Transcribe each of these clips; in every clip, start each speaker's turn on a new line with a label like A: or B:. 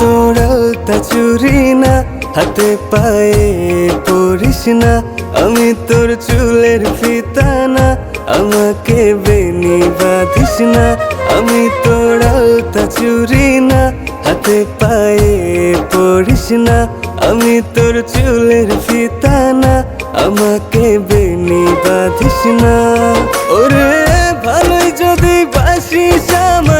A: তোর আলতা চুরি না হাতে পায়ে পড়িস না আমি তোর চুলের ফিতা না আমাকে বেনি বাঁধিস না আমি তোর আলতা চুরি না হাতে পায়ে পড়িস না আমি তোর চুলের ফিতা না আমাকে বেনি বাঁধিস না ওরে ভালোই যদি বাসিস আমায়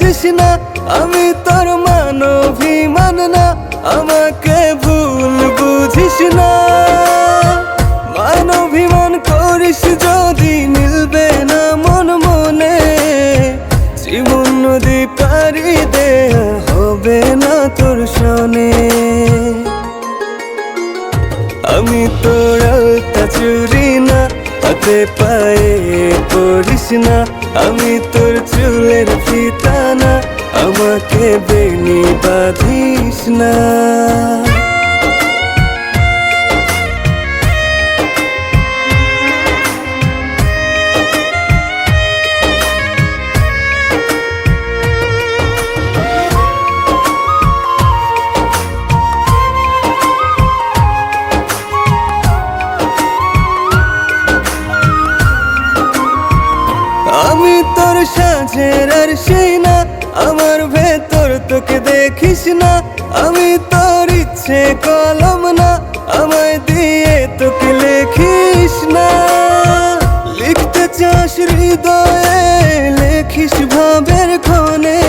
A: গুজিস না আমি তোর মানভিমান না আমাকে ভুল বুঝিস না। মানভিমান করিস হাতে পায়ে করিস না। আমি তোর চুলের ফিতানা আমাকে বেনি বাঁধিস না। সাজের আর সেই না। আমার ভেতর তোকে দেখিস না। আমি তোর ইচ্ছে কলম না। আমায় দিয়ে তোকে লেখিস না। লিখতে চাস হৃদয়ে, লেখিস ভাবের ক্ষণে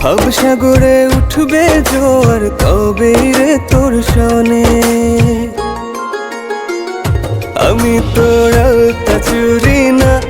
A: ভাবসাগরে উঠবে জোর তবে রে তোর শোনে। আমি তোর চুরি না।